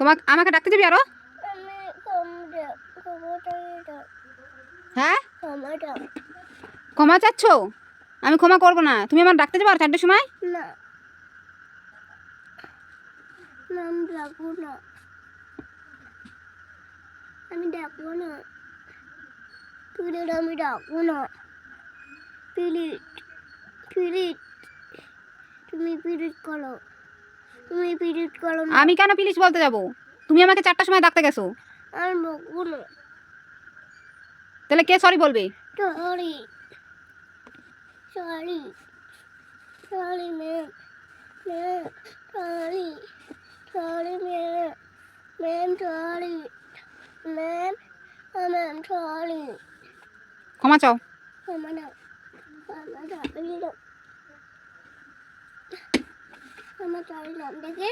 তোমাকে আমাকে ডাকতে যাবি আরও? হ্যাঁ? ক্ষমা চাচ্ছ? আমি ক্ষমা করব না। তুমি আমার ডাকতে যাব আর চারটের সময়? না। আমি ডাকবো না। আমি ডাকবো না। আমি ডাকবো না। তুমি পিরিয়ড করো। তুমি পিরিয়ড করো না। আমি কেন প্লিজ বলতে যাব? তুমি আমাকে চারটার সময় ডাকতে গেছো। আর বকবো না। তাহলে কে সরি বলবে? Sorry sorry sorry ma'am ma'am sorry sorry ma'am ma'am sorry ma'am ma'am sorry ক্ষমা চাও। ক্ষমা দাও। ক্ষমা দাও ক্ষমা নাম দেখে